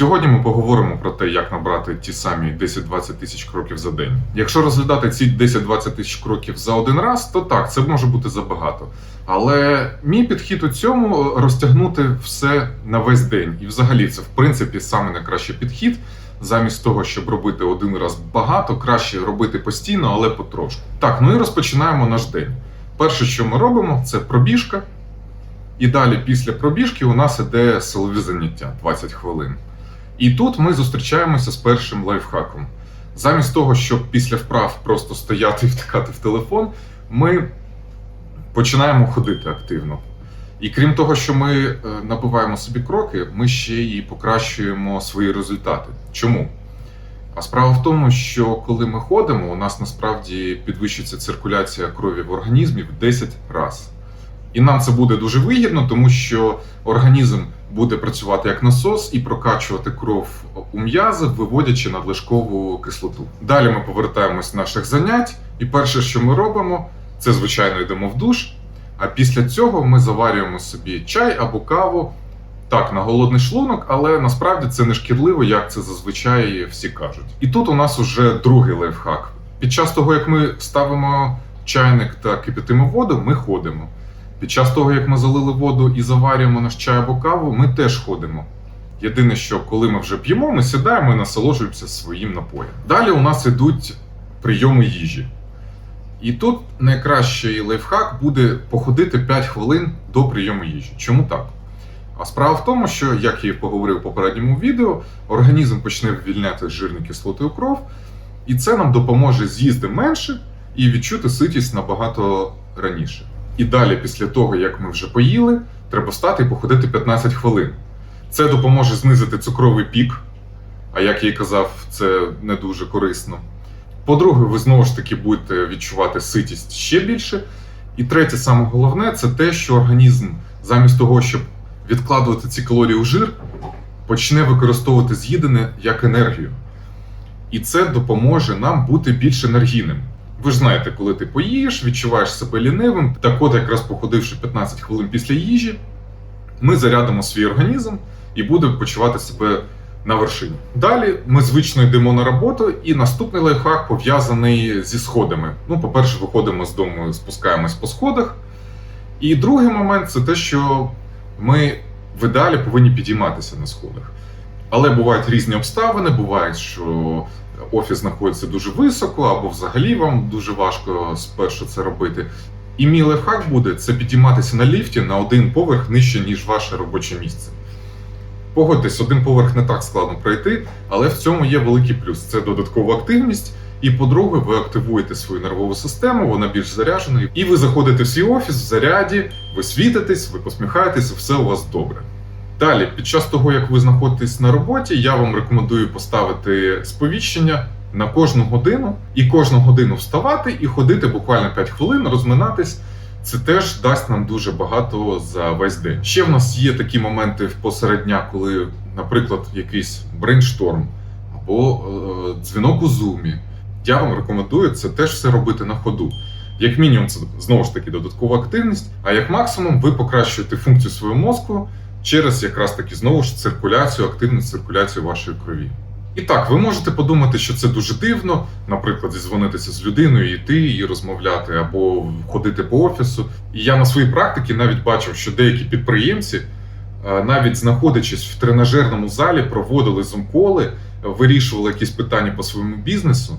Сьогодні ми поговоримо про те, як набрати ті самі 10-20 тисяч кроків за день. Якщо розглядати ці 10-20 тисяч кроків за один раз, то так, це може бути забагато. Але мій підхід у цьому розтягнути все на весь день. І взагалі це в принципі саме найкращий підхід. Замість того, щоб робити один раз багато, краще робити постійно, але потрошку. Так, ну і розпочинаємо наш день. Перше, що ми робимо, це пробіжка. І далі, після пробіжки, у нас іде силові заняття 20 хвилин. І тут ми зустрічаємося з першим лайфхаком. Замість того, щоб після вправ просто стояти і втикати в телефон, ми починаємо ходити активно. І крім того, що ми е, набиваємо собі кроки, ми ще і покращуємо свої результати. Чому? А справа в тому, що коли ми ходимо, у нас насправді підвищується циркуляція крові в організмі в 10 разів. І нам це буде дуже вигідно, тому що організм буде працювати як насос і прокачувати кров у м'язи, виводячи надлишкову кислоту. Далі ми повертаємось з наших занять, і перше, що ми робимо, це звичайно йдемо в душ. А після цього ми заварюємо собі чай або каву. Так, на голодний шлунок, але насправді це не шкідливо, як це зазвичай всі кажуть. І тут у нас уже другий лайфхак. Під час того, як ми ставимо чайник та кипятимо воду, ми ходимо. Під час того, як ми залили воду і заварюємо наш чай або каву, ми теж ходимо. Єдине, що коли ми вже п'ємо, ми сідаємо і насолоджуємося своїм напоєм. Далі у нас йдуть прийоми їжі. І тут найкращий лайфхак буде походити 5 хвилин до прийому їжі. Чому так? А справа в тому, що, як я і поговорив у попередньому відео, організм почне вивільняти жирні кислоти у кров, і це нам допоможе з'їсти менше і відчути ситість набагато раніше. І далі, після того, як ми вже поїли, треба стати і походити 15 хвилин. Це допоможе знизити цукровий пік, а як я і казав, це не дуже корисно. По-друге, ви знову ж таки будете відчувати ситість ще більше. І третє, саме головне, це те, що організм замість того, щоб відкладувати ці калорії у жир, почне використовувати з'їдене як енергію. І це допоможе нам бути більш енергійним. Ви ж знаєте, коли ти поїш, відчуваєш себе лінивим, так от якраз походивши 15 хвилин після їжі, ми зарядимо свій організм і будемо почувати себе на вершині. Далі ми звично йдемо на роботу, і наступний лайфхак пов'язаний зі сходами. Ну, по-перше, виходимо з дому, спускаємось по сходах. І другий момент це те, що ми в ідеалі повинні підійматися на сходах. Але бувають різні обставини, буває, що офіс знаходиться дуже високо, або взагалі вам дуже важко спершу це робити. І мій лайфхак буде це підійматися на ліфті на один поверх нижче, ніж ваше робоче місце. Погодьтесь, один поверх не так складно пройти, але в цьому є великий плюс. Це додаткова активність. І по-друге, ви активуєте свою нервову систему, вона більш заряджена, і ви заходите в свій офіс в заряді, ви світитесь, ви посміхаєтесь, все у вас добре. Далі, під час того, як ви знаходитесь на роботі, я вам рекомендую поставити сповіщення на кожну годину і кожну годину вставати і ходити буквально 5 хвилин, розминатись. Це теж дасть нам дуже багато за весь день. Ще в нас є такі моменти в посеред дня, коли, наприклад, якийсь брейншторм або е, дзвінок у зумі. Я вам рекомендую це теж все робити на ходу. Як мінімум, це знову ж таки додаткова активність, а як максимум, ви покращуєте функцію свого мозку через якраз таки знову ж циркуляцію, активну циркуляцію вашої крові. І так, ви можете подумати, що це дуже дивно, наприклад, зізвонитися з людиною, йти і розмовляти, або ходити по офісу. І я на своїй практиці навіть бачив, що деякі підприємці, е, навіть знаходячись в тренажерному залі, проводили зумколи, вирішували якісь питання по своєму бізнесу.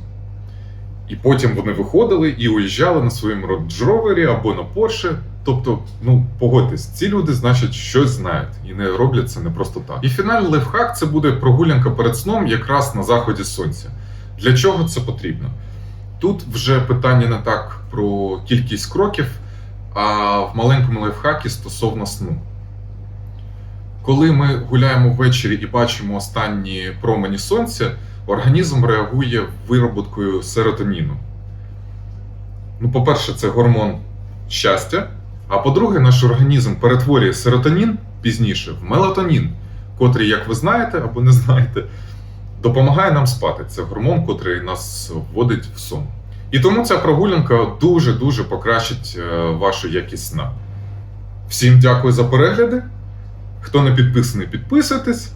І потім вони виходили і уїжджали на своєму роджровері або на Порше. Тобто, ну погодьтесь, ці люди, значить, щось знають і не роблять це не просто так. І фінальний лайфхак це буде прогулянка перед сном якраз на заході сонця. Для чого це потрібно? Тут вже питання не так про кількість кроків, а в маленькому лайфхакі стосовно сну. Коли ми гуляємо ввечері і бачимо останні промені сонця, організм реагує вироботкою серотоніну. Ну, по-перше, це гормон щастя. А по-друге, наш організм перетворює серотонін пізніше в мелатонін, котрий, як ви знаєте або не знаєте, допомагає нам спати. Це гормон, котрий нас вводить в сон. І тому ця прогулянка дуже-дуже покращить е, вашу якість сна. Всім дякую за перегляди. Хто не підписаний, підписуйтесь.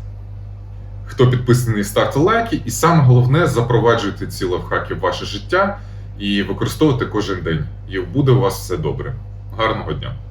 Хто підписаний, ставте лайки, і саме головне запроваджуйте ці лайфхаки в ваше життя і використовуйте кожен день. І буде у вас все добре. Гарного дня!